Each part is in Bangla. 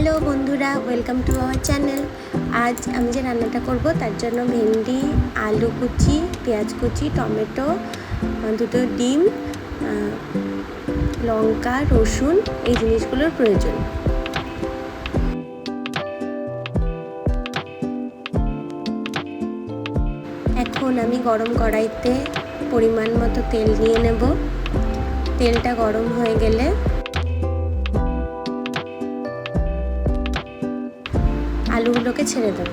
হ্যালো বন্ধুরা ওয়েলকাম টু আওয়ার চ্যানেল আজ আমি যে রান্নাটা করব, তার জন্য ভেন্ডি, আলু কুচি, পেঁয়াজ কুচি, টমেটো দুটো ডিম লঙ্কা, রসুন, এই জিনিসগুলোর প্রয়োজন। এখন আমি গরম কড়াইতে পরিমাণ মতো তেল নিয়ে নেব। তেলটা গরম হয়ে গেলে আলুগুলোকে ছেড়ে দেব।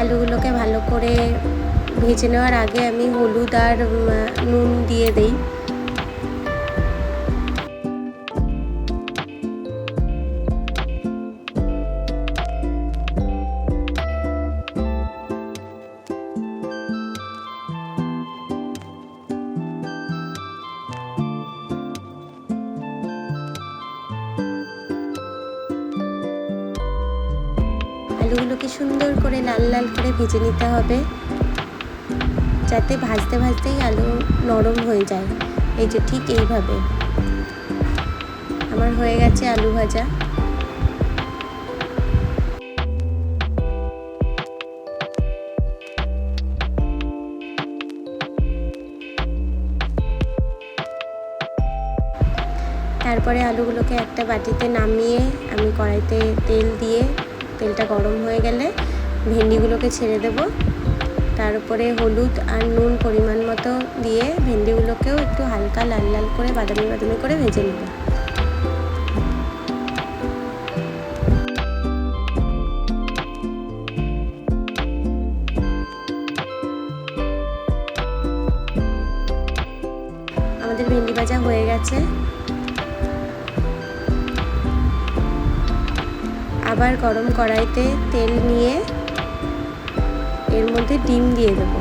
আলুগুলোকে ভালো করে ভেজে নেওয়ার আগে আমি হলুদ আর নুন দিয়ে দেই। আলুগুলোকে সুন্দর করে লাল লাল করে ভেজে নিতে হবে, যাতে ভাজতে ভাজতেই আলু নরম হয়ে যায়। এই যে ঠিক এইভাবে। আমার হয়ে গেছে আলু ভাজা। তারপরে আলুগুলোকে একটা বাটিতে নামিয়ে আমি কড়াইতে তেল দিয়ে তেলটা গরম হয়ে গেলে ভেন্ডিগুলোকে ছেড়ে দেব। তার উপরে হলুদ আর নুন পরিমাণ মতো দিয়ে ভেন্ডিগুলোকেও একটু হালকা লাল লাল করে, বাদামি বাদামি করে ভেজে নেব। আমাদের ভেন্ডি ভাজা হয়ে গেছে। আবার গরম কড়াইতে তেল নিয়ে এর মধ্যে ডিম দিয়ে দেব।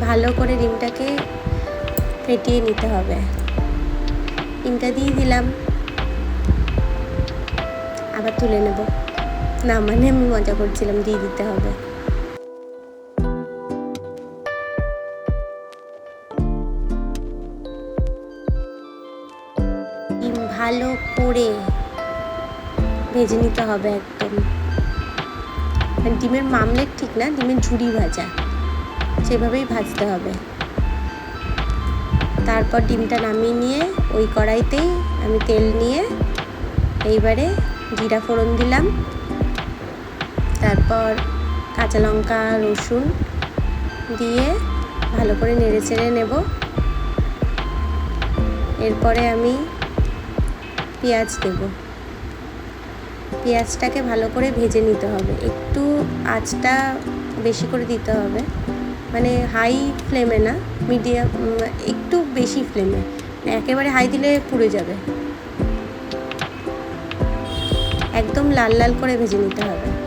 ভালো করে ডিমটাকে ফেটিয়ে নিতে হবে। ডিমটা দিয়ে দিলাম। আবার তুলে নেব। না মানে আমি মজা করছিলাম, দিয়ে দিতে হবে। ভালো করে ভেজে নিতে হবে একদম। মানে ডিমের মামলেট ঠিক না, ডিমের ঝুড়ি ভাজা, সেভাবেই ভাজতে হবে। তারপর ডিমটা নামিয়ে নিয়ে ওই কড়াইতেই আমি তেল নিয়ে এইবারে জিরা ফোড়ন দিলাম। তারপর কাঁচা লঙ্কা, রসুন দিয়ে ভালো করে নেড়ে চেড়ে নেব। এরপরে আমি পেঁয়াজ দেবো। পেঁয়াজটাকে ভালো করে ভেজে নিতে হবে। একটু আঁচটা বেশি করে দিতে হবে। মানে হাই ফ্লেমে না মিডিয়াম একটু বেশি ফ্লেমে একেবারে হাই দিলে পুড়ে যাবে। একদম লাল লাল করে ভেজে নিতে হবে।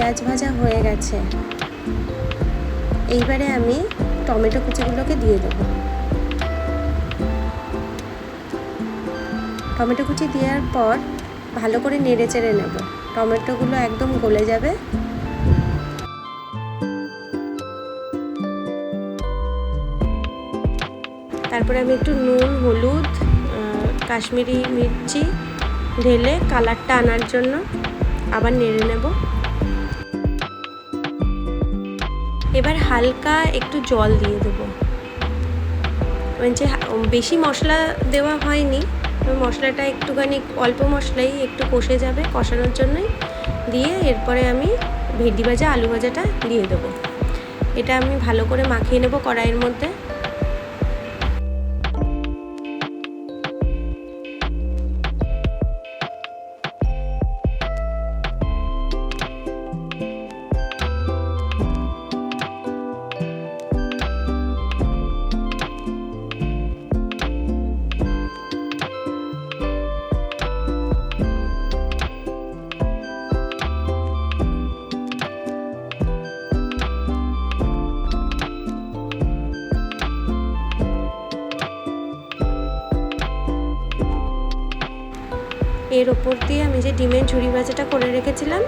পেঁয়াজ ভাজা হয়ে গেছে। এইবারে আমি টমেটো কুচিগুলোকে দিয়ে দেবো। টমেটো কুচি দেওয়ার পর ভালো করে নেড়ে চেড়ে নেব। টমেটোগুলো একদম গলে যাবে। তারপরে আমি একটু নুন, হলুদ কাশ্মীরি মির্চি ঢেলে কালারটা আনার জন্য আবার নেড়ে নেব। এবার হালকা একটু জল দিয়ে দেবো। মানে যে বেশি মশলা দেওয়া হয়নি মশলাটা একটুখানি, অল্প মশলাই একটু কষে যাবে, কষানোর জন্যই দিয়ে এরপরে আমি ভেন্ডি ভাজা, আলু ভাজাটা দিয়ে দেবো। এটা আমি ভালো করে মাখিয়ে নেব কড়াইয়ের মধ্যে। এর ওপর দিয়ে আমি যে ডিমের ঝুড়ি ভাজাটা করে রেখেছিলাম,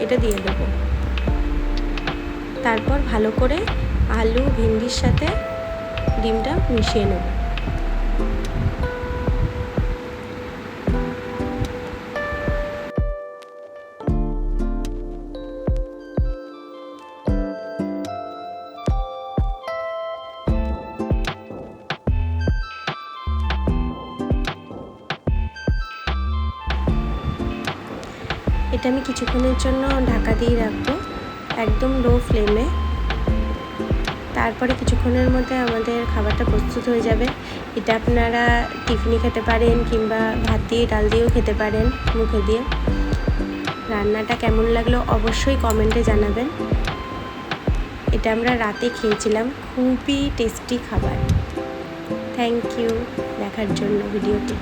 এটা দিয়ে দেবো। তারপর ভালো করে আলু, ভেন্ডির সাথে ডিমটা মিশিয়ে নেব। এটা আমি কিছুক্ষণের জন্য ঢাকা দিয়ে রাখব, একদম লো ফ্লেমে তারপরে কিছুক্ষণের মধ্যে আমাদের খাবারটা প্রস্তুত হয়ে যাবে। এটা আপনারা টিফিনে খেতে পারেন কিংবা ভাত দিয়ে, ডাল দিয়েও খেতে পারেন মুখে দিয়ে। রান্নাটা কেমন লাগল অবশ্যই কমেন্টে জানাবেন। এটা আমরা রাতে খেয়েছিলাম, খুবই টেস্টি খাবার। থ্যাংক ইউ দেখার জন্য ভিডিওটি